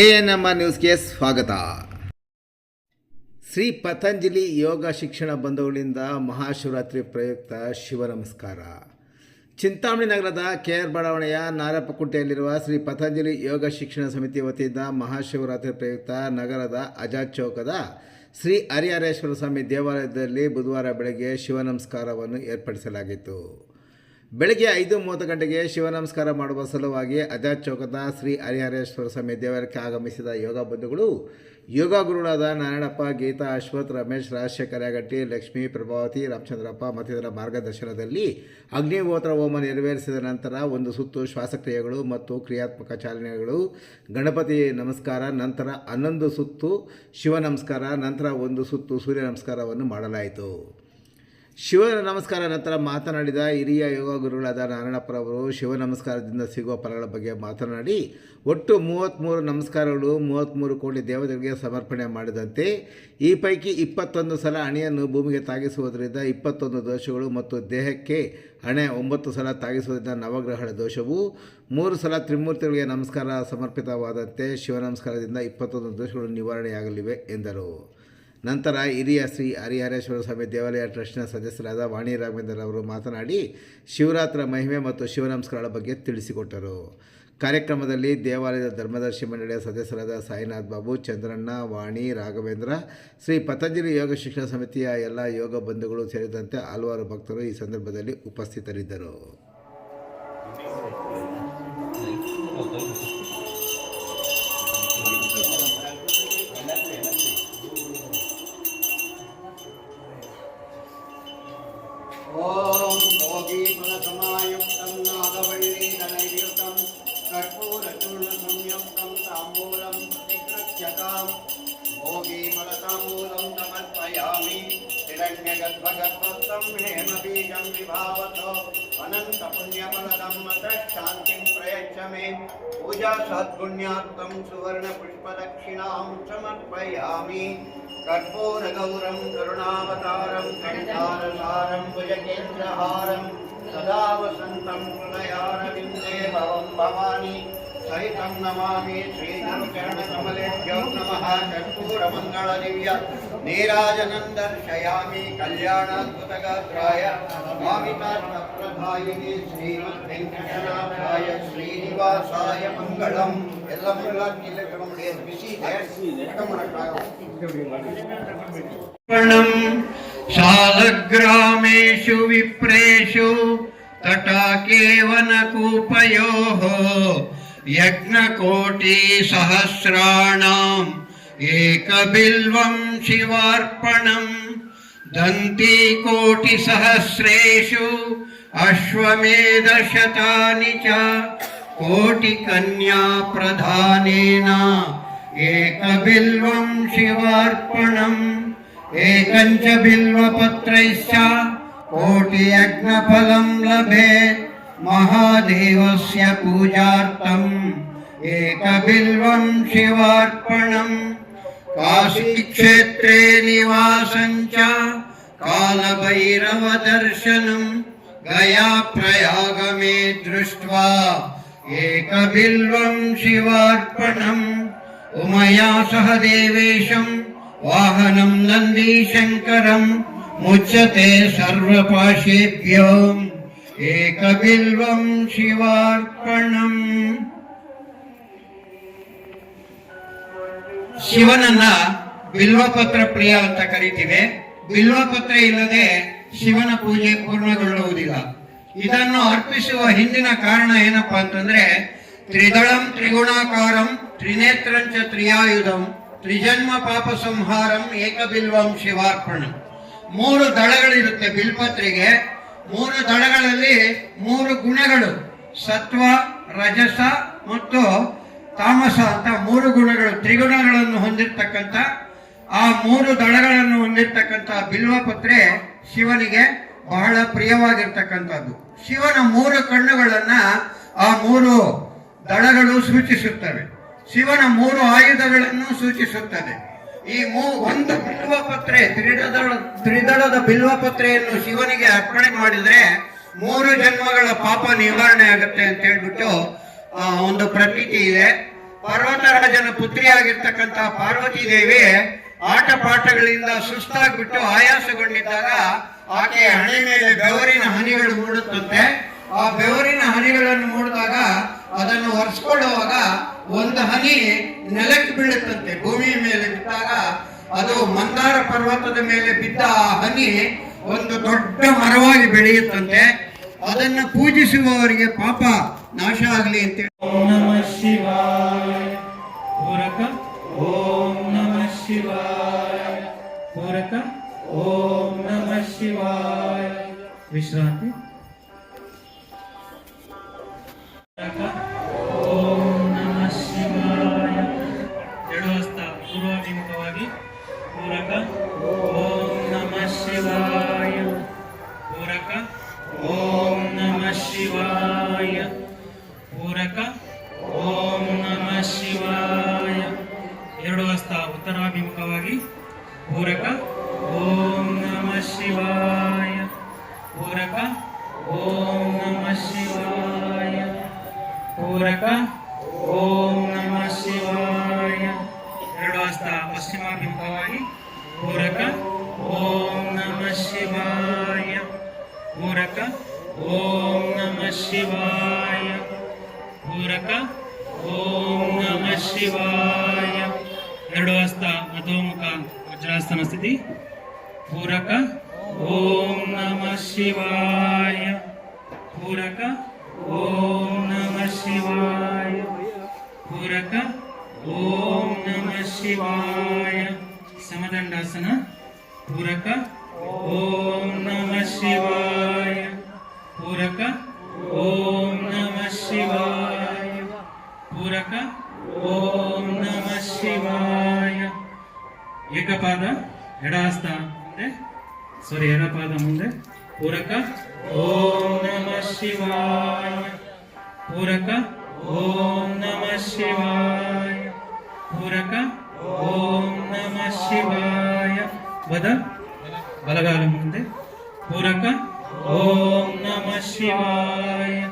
A N M R ನ್ಯೂಸ್ಗೆ ಸ್ವಾಗತ. ಶ್ರೀ ಪತಂಜಲಿ ಯೋಗ ಶಿಕ್ಷಣ ಬಂಧುಗಳಿಂದ ಮಹಾಶಿವರಾತ್ರಿ ಪ್ರಯುಕ್ತ ಶಿವ ನಮಸ್ಕಾರ. ಚಿಂತಾಮಣಿ ನಗರದ ಕೆ ಆರ್ ಬಡಾವಣೆಯ ನಾರಪ್ಪಕುಂಟೆಯಲ್ಲಿರುವ ಶ್ರೀ ಪತಂಜಲಿ ಯೋಗ ಶಿಕ್ಷಣ ಸಮಿತಿ ವತಿಯಿಂದ ಮಹಾಶಿವರಾತ್ರಿ ಪ್ರಯುಕ್ತ ನಗರದ ಅಜಾದ್ ಚೌಕದ ಶ್ರೀ ಹರಿಹರೇಶ್ವರ ಸ್ವಾಮಿ ದೇವಾಲಯದಲ್ಲಿ ಬುಧವಾರ ಬೆಳಗ್ಗೆ ಶಿವ ನಮಸ್ಕಾರವನ್ನು ಏರ್ಪಡಿಸಲಾಗಿತ್ತು. ಬೆಳಗ್ಗೆ ಐದು ಮೂವತ್ತು ಗಂಟೆಗೆ ಶಿವ ನಮಸ್ಕಾರ ಮಾಡುವ ಸಲುವಾಗಿ ಅಜಾದ್ ಚೌಕದ ಶ್ರೀ ಹರಿಹರೇಶ್ವರ ಸ್ವಾಮಿ ದೇವಾಲಯಕ್ಕೆ ಆಗಮಿಸಿದ ಯೋಗ ಬಂಧುಗಳು, ಯೋಗ ಗುರುಗಳಾದ ನಾರಾಯಣಪ್ಪ, ಗೀತಾ, ಅಶ್ವಥ್, ರಮೇಶ್, ರಾಜಶೇಖರ ಗಟ್ಟಿ ಲಕ್ಷ್ಮೀ, ಪ್ರಭಾವತಿ, ರಾಮಚಂದ್ರಪ್ಪ ಮತ್ತಿತರ ಮಾರ್ಗದರ್ಶನದಲ್ಲಿ ಅಗ್ನಿಹೋತ್ರ ಹೋಮ ನೆರವೇರಿಸಿದ ನಂತರ ಒಂದು ಸುತ್ತು ಶ್ವಾಸಕ್ರಿಯೆಗಳು ಮತ್ತು ಕ್ರಿಯಾತ್ಮಕ ಚಾಲನೆಗಳು, ಗಣಪತಿ ನಮಸ್ಕಾರ, ನಂತರ ಹನ್ನೊಂದು ಸುತ್ತು ಶಿವ ನಮಸ್ಕಾರ, ನಂತರ ಒಂದು ಸುತ್ತು ಸೂರ್ಯ ನಮಸ್ಕಾರವನ್ನು ಮಾಡಲಾಯಿತು. ಶಿವ ನಮಸ್ಕಾರ ನಂತರ ಮಾತನಾಡಿದ ಹಿರಿಯ ಯೋಗ ಗುರುಗಳಾದ ನಾರಾಯಣಪ್ಪರವರು ಶಿವ ನಮಸ್ಕಾರದಿಂದ ಸಿಗುವ ಫಲಗಳ ಬಗ್ಗೆ ಮಾತನಾಡಿ, ಒಟ್ಟು ಮೂವತ್ತ್ಮೂರು ನಮಸ್ಕಾರಗಳು ಮೂವತ್ತ್ಮೂರು ಕೋಟಿ ದೇವತೆಗಳಿಗೆ ಸಮರ್ಪಣೆ ಮಾಡಿದಂತೆ, ಈ ಪೈಕಿ ಇಪ್ಪತ್ತೊಂದು ಸಲ ಹಣೆಯನ್ನು ಭೂಮಿಗೆ ತಾಗಿಸುವುದರಿಂದ ಇಪ್ಪತ್ತೊಂದು ದೋಷಗಳು ಮತ್ತು ದೇಹಕ್ಕೆ ಹಣೆ ಒಂಬತ್ತು ಸಲ ತಾಗಿಸುವುದರಿಂದ ನವಗ್ರಹಗಳ ದೋಷವು, ಮೂರು ಸಲ ತ್ರಿಮೂರ್ತಿಗಳಿಗೆ ನಮಸ್ಕಾರ ಸಮರ್ಪಿತವಾದಂತೆ ಶಿವ ನಮಸ್ಕಾರದಿಂದ ಇಪ್ಪತ್ತೊಂದು ದೋಷಗಳು ನಿವಾರಣೆಯಾಗಲಿವೆ ಎಂದರು. ನಂತರ ಹಿರಿಯ ಶ್ರೀ ಹರಿಹರೇಶ್ವರ ಸ್ವಾಮಿ ದೇವಾಲಯ ಟ್ರಸ್ಟ್ನ ಸದಸ್ಯರಾದ ವಾಣಿ ರಾಘವೇಂದ್ರ ಅವರು ಮಾತನಾಡಿ ಶಿವರಾತ್ರ ಮಹಿಮೆ ಮತ್ತು ಶಿವನಮಸ್ಕಾರಗಳ ಬಗ್ಗೆ ತಿಳಿಸಿಕೊಟ್ಟರು. ಕಾರ್ಯಕ್ರಮದಲ್ಲಿ ದೇವಾಲಯದ ಧರ್ಮದರ್ಶಿ ಮಂಡಳಿಯ ಸದಸ್ಯರಾದ ಸಾಯಿನಾಥ್ ಬಾಬು, ಚಂದ್ರಣ್ಣ, ವಾಣಿ ರಾಘವೇಂದ್ರ, ಶ್ರೀ ಪತಂಜಲಿ ಯೋಗ ಶಿಕ್ಷಣ ಸಮಿತಿಯ ಎಲ್ಲ ಯೋಗ ಬಂಧುಗಳು ಸೇರಿದಂತೆ ಹಲವಾರು ಭಕ್ತರು ಈ ಸಂದರ್ಭದಲ್ಲಿ ಉಪಸ್ಥಿತರಿದ್ದರು. हिरण्यगर्भगर्भस्थं हेमबीजं विभावत। अनन्तपुण्यफलदं शान्तिं प्रयच्छ मे। पूजा सद्गुण्यार्थं सुवर्णपुष्पदक्षिणां समर्पयामि। कर्पूरगौरं, करुणावतारं, कण्ठारसारं, भुजकेन्द्रहारं सदा वसन्तं हृदयारविन्दे भवं भवानी। सहितं नमामि श्रीधरचरणकमलेभ्यो नमः कर्पूरमङ्गलदिव्य नीराजनं दर्शयामि कल्याणाद्भुतगात्राय भावितार्थप्रधायिनि श्रीमद्वेङ्कटनाथाय श्रीनिवासाय मङ्गलम् எல்லாம் எல்லாருக்கும் இருக்க முடியாது பிஸி கட்டமணக்காகும் शालग्रामेषु विप्रेषु तटाके वनकूपयोः यज्ञकोटिसहस्राणाम् एकबिल्वं शिवार्पणम् दन्तीकोटिसहस्रेषु अश्वमेधशतानि च कोटिकन्या प्रधानेन एकबिल्वं शिवार्पणम् एकञ्च बिल्वपत्रैश्च कोटियज्ञफलं लभेत्। महादेवस्य पूजार्थम् एकबिल्वं शिवार्पणम्। काशीक्षेत्रे निवासं च कालभैरवदर्शनम्। गयाप्रयागमे दृष्ट्वा एकबिल्वं शिवार्पणम्। उमया सह देवेशम् वाहनं नन्दीशङ्करम्, मुच्यते सर्वपाशेभ्यो एकबिल्वं ಶಿವಾರ್ಪಣಂ ಶಿವನನ್ನ ಬಿಲ್ವಪತ್ರ ಪ್ರಿಯ ಅಂತ ಕರಿತೀವಿ ಬಿಲ್ವಪತ್ರ ಇಲ್ಲದೆ ಶಿವನ ಪೂಜೆ ಪೂರ್ಣಗೊಳ್ಳುವುದಿಲ್ಲ ಇದನ್ನು ಅರ್ಪಿಸುವ ಹಿಂದಿನ ಕಾರಣ ಏನಪ್ಪಾ ಅಂತಂದ್ರೆ ತ್ರಿದಳಂ ತ್ರಿಗುಣಾಕಾರಂ ತ್ರಿನೇತ್ರಂಚ ತ್ರಿಯಾಯುಧಂ ತ್ರಿಜನ್ಮ ಪಾಪ ಸಂಹಾರಂ ಏಕಬಿಲ್ವಂ ಶಿವಾರ್ಪಣಂ ಮೂರು ದಳಗಳಿರುತ್ತೆ ಬಿಲ್ಪತ್ರಿಗೆ ಮೂರು ದಳಗಳಲ್ಲಿ ಮೂರು ಗುಣಗಳು. ಸತ್ವ, ರಜಸ ಮತ್ತು ತಾಮಸ ಅಂತ ಮೂರು ಗುಣಗಳು, ತ್ರಿಗುಣಗಳನ್ನು ಹೊಂದಿರ್ತಕ್ಕಂಥ. ಆ ಮೂರು ದಳಗಳನ್ನು ಹೊಂದಿರತಕ್ಕಂಥ ಬಿಲ್ವಪತ್ರೆ ಶಿವನಿಗೆ ಬಹಳ ಪ್ರಿಯವಾಗಿರ್ತಕ್ಕಂಥದ್ದು. ಶಿವನ ಮೂರು ಕಣ್ಣುಗಳನ್ನ ಆ ಮೂರು ದಳಗಳು ಸೂಚಿಸುತ್ತವೆ. ಶಿವನ ಮೂರು ಆಯುಧಗಳನ್ನು ಸೂಚಿಸುತ್ತದೆ ಈ ಮೂ ಒಂದು ಬಿಲ್ವಪತ್ರೆ ತ್ರಿದಳ, ತ್ರಿದಳದ ಬಿಲ್ವಪತ್ರೆಯನ್ನು ಶಿವನಿಗೆ ಅರ್ಪಣೆ ಮಾಡಿದ್ರೆ ಮೂರು ಜನ್ಮಗಳ ಪಾಪ ನಿವಾರಣೆ ಆಗುತ್ತೆ ಅಂತ ಹೇಳ್ಬಿಟ್ಟು ಒಂದು ಪ್ರತೀತಿ ಇದೆ. ಪರ್ವತರಾಜನ ಪುತ್ರಿಯಾಗಿರ್ತಕ್ಕಂಥ ಪಾರ್ವತಿ ದೇವಿ ಆಟ ಪಾಠಗಳಿಂದ ಸುಸ್ತಾಗ್ಬಿಟ್ಟು ಆಯಾಸಗೊಂಡಿದ್ದಾಗ ಆಕೆಯ ಹಣೆ ಮೇಲೆ ಬೆವರಿನ ಹನಿಗಳು ಮೂಡುತ್ತಂತೆ. ಆ ಬೆವರಿನ ಹನಿಗಳನ್ನು ಮೂಡಿದಾಗ ಅದನ್ನು ಒರೆಸ್ಕೊಳ್ಳುವಾಗ ಒಂದು ಹನಿ ನೆಲಕ್ಕೆ ಬೀಳುತ್ತಂತೆ. ಭೂಮಿ ಮೇಲೆ ಬಿದ್ದಾಗ ಅದು ಮಂದಾರ ಪರ್ವತದ ಮೇಲೆ ಬಿದ್ದ ಆ ಹನಿ ಒಂದು ದೊಡ್ಡ ಮರವಾಗಿ ಬೆಳೆಯುತ್ತಂತೆ. ಅದನ್ನು ಪೂಜಿಸುವವರಿಗೆ ಪಾಪ ನಾಶ ಆಗಲಿ ಅಂತ ಪೂರಕ? ಓಂ ನಮಃ ಶಿವಾಯ. ಪೂರಕ? ಓಂ ನಮಃ ಶಿವಾಯ. ವಿಶ್ರಾಂತಿ? ಪೂರ್ವಾಭಿಮುಖವಾಗಿ ಪೂರಕ. ಓಂ ನಮಃ ಶಿವಾಯ. ಪೂರಕ. ಓಂ ನಮಃ ಶಿವಾಯ. ಪೂರಕ. ಓಂ ನಮಃ ಶಿವಾಯ. ಎರಡು ಹಸ್ತ ಉತ್ತರಾಭಿಮುಖವಾಗಿ. ಪೂರಕ. ಓಂ ನಮಃ ಶಿವಾಯ. ಪೂರಕ. ಓಂ ನಮಃ ಶಿವಾಯ. ಪೂರಕ. ಓಂ ನಮಃ ಶಿವಾಯ. ಹಸ್ತ ಪಶ್ಚಿಮಾಭಿಮುಖವಾಗಿ ಪೂರಕ ಓಂ ನಮಃ ಶಿವಾಯ ಪೂರಕ ಓಂ ನಮಃ ಶಿವಾಯ ಪೂರಕ ಓಂ ನಮಃ ಶಿವಾಯ ಎರಡು ಹಸ್ತ ಅಧೋಮುಖ ವಜ್ರಾಸನ ಸ್ಥಿತಿ ಪೂರಕ ಓಂ ನಮಃ ಶಿವಾಯ ಸಮದಂಡಾಸನ ಪೂರಕ ಓಂ ನಮಃ ಶಿವಾಯ ಪೂರಕ ಓಂ ನಮಃ ಶಿವಾಯ ಪೂರಕ ಓಂ ನಮಃ ಶಿವಾಯ ಏಕಪಾದ ಎಡಹಸ್ತ ಮುಂದೆ ಸಾರಿ ಎಡಪಾದ ಮುಂದೆ ಪೂರಕ ಓಂ ನಮಃ ಶಿವಾಯ ಪೂರಕ ಓಂ ನಮಃ ಶಿವಾಯ ಪೂರಕ ಓಂ ನಮಃ ಶಿವಾಯ ಬದ ಬಲಗಾಲ ಮುಂದೆ. ಪೂರಕ ಓಂ ನಮ ಶಿವಾಯ.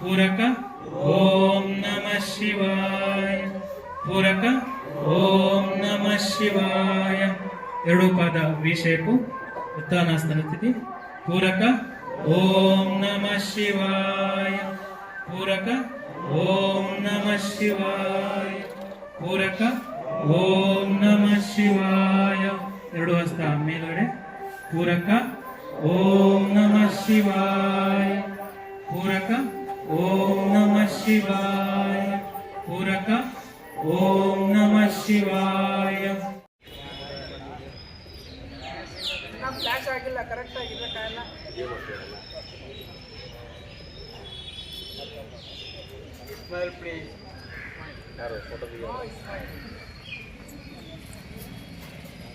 ಪೂರಕ ಓಂ ನಮ ಶಿವಾಯ. ಪೂರಕ ಓಂ ನಮ ಶಿವಾಯ. ಎರಡು ಪದ ವಿ ಶೇಪು ಉತ್ಥಾನಾಸ್ತನ ಸ್ಥಿತಿ. ಪೂರಕ ಓಂ ನಮ ಶಿವಾಯ. ಪೂರಕ ಓಂ ನಮ ಶಿವಾಯ. ಪೂರಕ ಓಂ ನಮ ಶಿವಾಯ. ಎರಡು ಹಸ್ತ ಮೇಲ್ಗಡೆ. ಪೂರಕ. ಓಂ ನಮಃ ಶಿವಾಯ. ಪೂರಕ. ಓಂ ನಮಃ ಶಿವಾಯ. ಪೂರಕ. ಓಂ ನಮಃ ಶಿವಾಯ. ಫ್ಲಾಶ್ ಆಗಿಲ್ಲ ಕರೆಕ್ಟ್ ಆಗಿಲ್ಲ ಕಾರಣ ಯಾರು ಫೋಟೋ